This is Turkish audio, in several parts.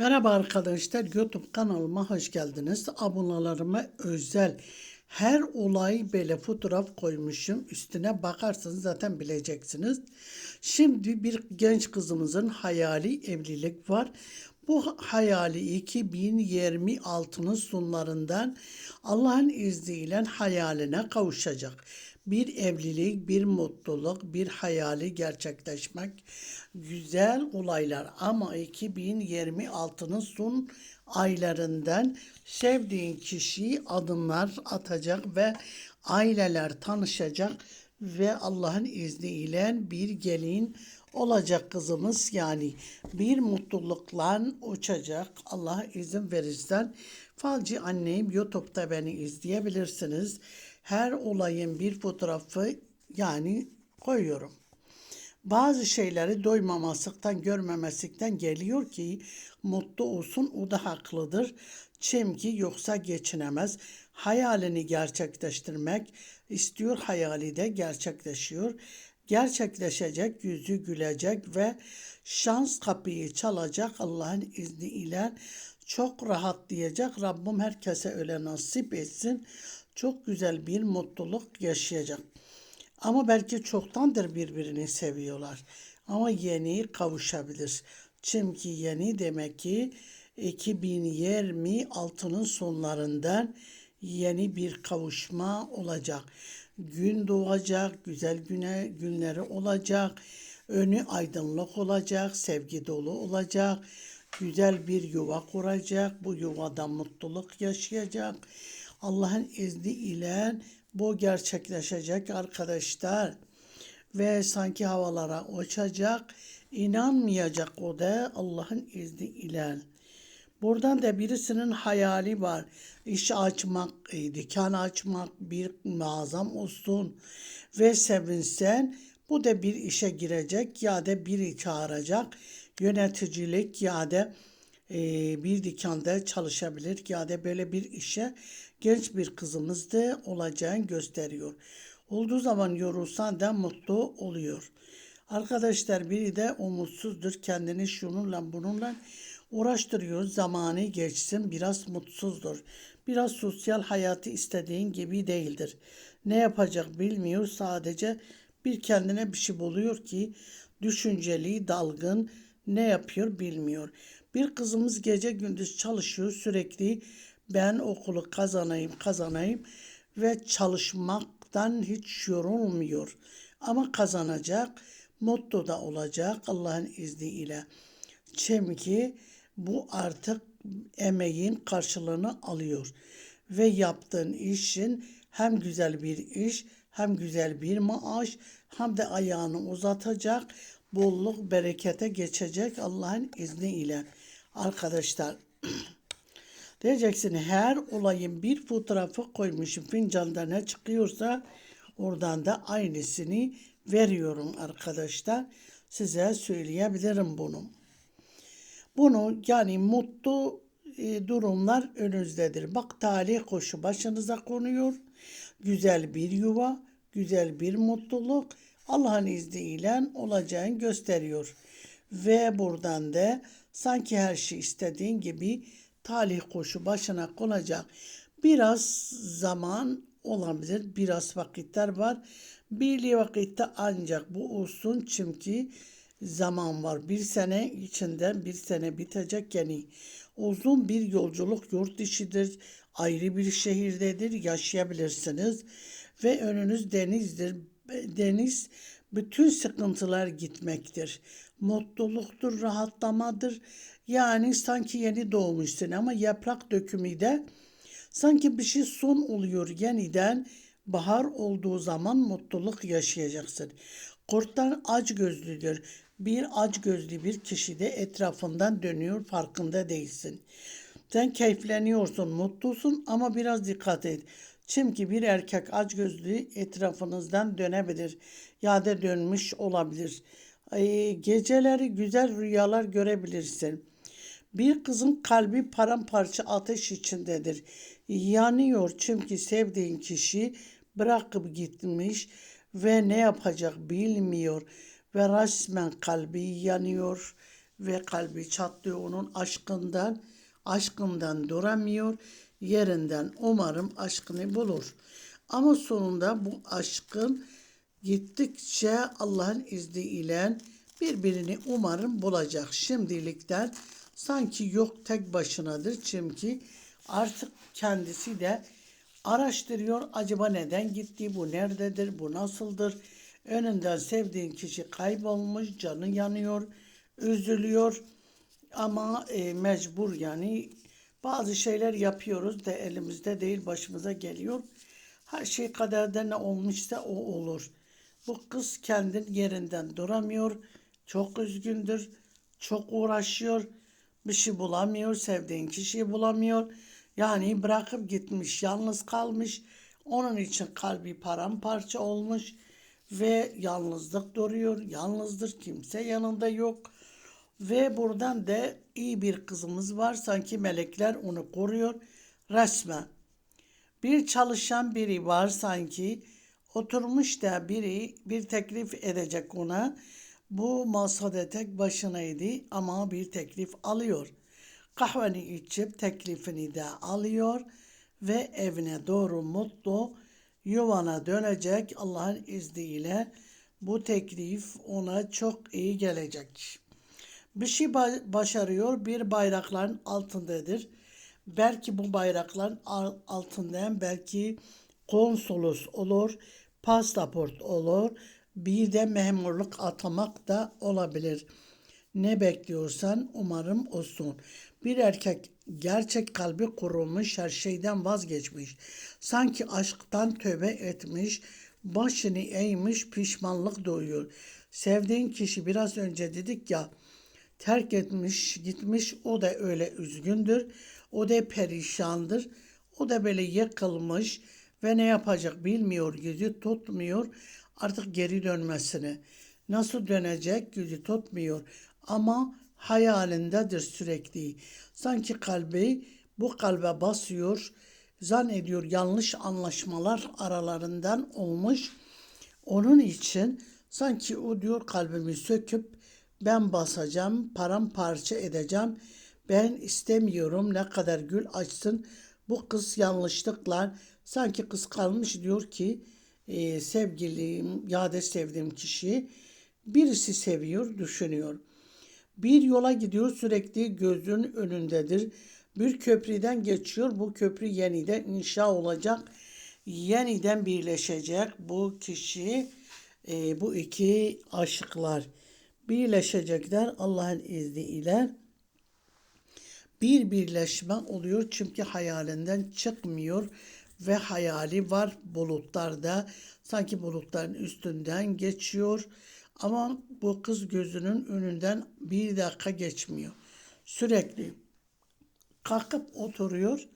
Merhaba arkadaşlar, YouTube kanalıma hoş geldiniz. Abonelerime özel her olayı böyle fotoğraf koymuşum. Üstüne bakarsanız zaten bileceksiniz. Şimdi bir genç kızımızın hayali evlilik var. Bu hayali 2026'nın sonlarından Allah'ın izniyle hayaline kavuşacak. Bir evlilik, bir mutluluk, bir hayali gerçekleşmek güzel olaylar. Ama 2026'nın son aylarından sevdiğin kişi adımlar atacak ve aileler tanışacak ve Allah'ın izniyle bir gelin olacak kızımız. Yani bir mutlulukla uçacak. Allah izin verirsen Falcı anneyim YouTube'da beni izleyebilirsiniz. Her olayın bir fotoğrafı yani koyuyorum. Bazı şeyleri doymamasıktan, görmemezlikten geliyor ki mutlu olsun o da haklıdır. Çünkü yoksa geçinemez. Hayalini gerçekleştirmek istiyor, hayali de gerçekleşiyor. Gerçekleşecek, yüzü gülecek ve şans kapıyı çalacak Allah'ın izniyle çok rahatlayacak. Rabbim herkese öyle nasip etsin. Çok güzel bir mutluluk yaşayacak. Ama belki çoktandır birbirini seviyorlar. Ama yeni kavuşabilir. Çünkü yeni demek ki 2026'nın sonlarından yeni bir kavuşma olacak. Gün doğacak, güzel güne günleri olacak. Önü aydınlık olacak, sevgi dolu olacak. Güzel bir yuva kuracak. Bu yuvada mutluluk yaşayacak. Allah'ın izni ile bu gerçekleşecek arkadaşlar. Ve sanki havalara uçacak. İnanmayacak o da Allah'ın izni ile. Buradan da birisinin hayali var. İş açmak, dükkan açmak, bir mağazam olsun ve sevinsen bu da bir işe girecek ya da biri çağıracak. Yöneticilik ya da bir dükkanda çalışabilir ya da böyle bir işe genç bir kızımız da olacağını gösteriyor. Olduğu zaman yorulsan da mutlu oluyor. Arkadaşlar biri de umutsuzdur. Kendini şununla bununla uğraştırıyor. Zamanı geçsin biraz mutsuzdur. Biraz sosyal hayatı istediğin gibi değildir. Ne yapacak bilmiyor. Sadece bir kendine bir şey buluyor ki düşünceli, dalgın, ne yapıyor bilmiyor. Bir kızımız gece gündüz çalışıyor sürekli ben okulu kazanayım kazanayım ve çalışmaktan hiç yorulmuyor. Ama kazanacak, mutlu da olacak Allah'ın izniyle. Çünkü bu artık emeğin karşılığını alıyor. Ve yaptığın işin hem güzel bir iş, hem güzel bir maaş, hem de ayağını uzatacak, bolluk, berekete geçecek Allah'ın izniyle. Arkadaşlar diyeceksin her olayın bir fotoğrafı koymuşum fincanda ne çıkıyorsa oradan da aynısını veriyorum arkadaşlar. Size söyleyebilirim bunu. Bunu yani mutlu e, durumlar önünüzdedir. Bak talih koşu başınıza konuyor. Güzel bir yuva, güzel bir mutluluk Allah'ın izniyle olacağını gösteriyor. Ve buradan da sanki her şey istediğin gibi talih koşu başına konacak. Biraz zaman olabilir, biraz vakitler var. Birli vakitte ancak bu olsun çünkü zaman var. Bir sene içinde bir sene bitecek yani uzun bir yolculuk yurt dışıdır. Ayrı bir şehirdedir yaşayabilirsiniz ve önünüz denizdir. Deniz bütün sıkıntılar gitmektir. Mutluluktur, rahatlamadır. Yani sanki yeni doğmuşsun ama yaprak dökümü de sanki bir şey son oluyor yeniden. Bahar olduğu zaman mutluluk yaşayacaksın. Kurtlar aç gözlüdür. Bir aç gözlü bir kişi de etrafından dönüyor farkında değilsin. Sen keyifleniyorsun, mutlusun ama biraz dikkat et. Çünkü bir erkek aç gözlü etrafınızdan dönebilir ya da dönmüş olabilir. E, geceleri güzel rüyalar görebilirsin. Bir kızın kalbi paramparça ateş içindedir. Yanıyor çünkü sevdiğin kişi bırakıp gitmiş ve ne yapacak bilmiyor ve resmen kalbi yanıyor ve kalbi çatlıyor onun aşkından. Aşkından duramıyor. Yerinden umarım aşkını bulur. Ama sonunda bu aşkın gittikçe Allah'ın izniyle birbirini umarım bulacak. Şimdilikten sanki yok tek başınadır. Çünkü artık kendisi de araştırıyor. Acaba neden gitti? Bu nerededir? Bu nasıldır? Önünden sevdiğin kişi kaybolmuş, canı yanıyor, üzülüyor. Ama e, mecbur yani bazı şeyler yapıyoruz da elimizde değil başımıza geliyor. Her şey kaderde ne olmuşsa o olur. Bu kız kendi yerinden duramıyor. Çok üzgündür. Çok uğraşıyor. Bir şey bulamıyor. Sevdiğin kişiyi bulamıyor. Yani bırakıp gitmiş. Yalnız kalmış. Onun için kalbi paramparça olmuş. Ve yalnızlık duruyor. Yalnızdır. Kimse yanında yok. Ve buradan da iyi bir kızımız var. Sanki melekler onu koruyor. Resmen. Bir çalışan biri var sanki. Oturmuş da biri bir teklif edecek ona. Bu masada tek başınaydı ama bir teklif alıyor. Kahveni içip teklifini de alıyor ve evine doğru mutlu yuvana dönecek Allah'ın izniyle bu teklif ona çok iyi gelecek. Bir şey ba- başarıyor bir bayrakların altındadır. Belki bu bayrakların al- altından belki konsolos olur, pasaport olur, bir de memurluk atamak da olabilir. Ne bekliyorsan umarım olsun. Bir erkek gerçek kalbi kurulmuş, her şeyden vazgeçmiş. Sanki aşktan tövbe etmiş, başını eğmiş, pişmanlık duyuyor. Sevdiğin kişi biraz önce dedik ya, terk etmiş, gitmiş. O da öyle üzgündür. O da perişandır. O da böyle yıkılmış ve ne yapacak bilmiyor, yüzü tutmuyor artık geri dönmesini. Nasıl dönecek yüzü tutmuyor ama hayalindedir sürekli. Sanki kalbi bu kalbe basıyor, zannediyor yanlış anlaşmalar aralarından olmuş. Onun için sanki o diyor kalbimi söküp ben basacağım, paramparça edeceğim. Ben istemiyorum ne kadar gül açsın. Bu kız yanlışlıklar sanki kıskanmış diyor ki e, sevgilim ya da sevdiğim kişi birisi seviyor, düşünüyor. Bir yola gidiyor sürekli gözün önündedir. Bir köprüden geçiyor. Bu köprü yeniden inşa olacak. Yeniden birleşecek bu kişi, e, bu iki aşıklar birleşecekler Allah'ın izniyle. Bir birleşme oluyor çünkü hayalinden çıkmıyor ve hayali var bulutlarda. Sanki bulutların üstünden geçiyor ama bu kız gözünün önünden bir dakika geçmiyor. Sürekli kalkıp oturuyor.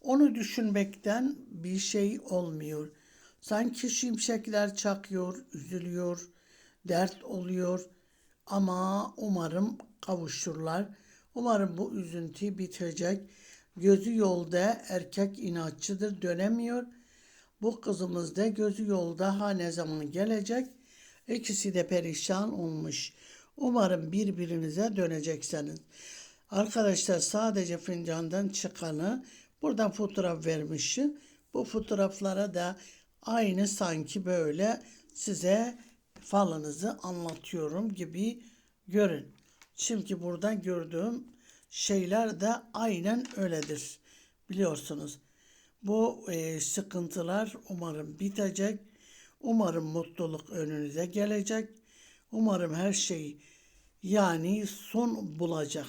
Onu düşünmekten bir şey olmuyor. Sanki şimşekler çakıyor, üzülüyor, dert oluyor. Ama umarım kavuşurlar. Umarım bu üzüntü bitecek. Gözü yolda erkek inatçıdır dönemiyor. Bu kızımız da gözü yolda ha ne zaman gelecek. İkisi de perişan olmuş. Umarım birbirinize döneceksiniz. Arkadaşlar sadece fincandan çıkanı buradan fotoğraf vermişim. Bu fotoğraflara da aynı sanki böyle size falınızı anlatıyorum gibi görün. Çünkü buradan gördüğüm şeyler de aynen öyledir. Biliyorsunuz. Bu e, sıkıntılar umarım bitecek. Umarım mutluluk önünüze gelecek. Umarım her şey yani son bulacak.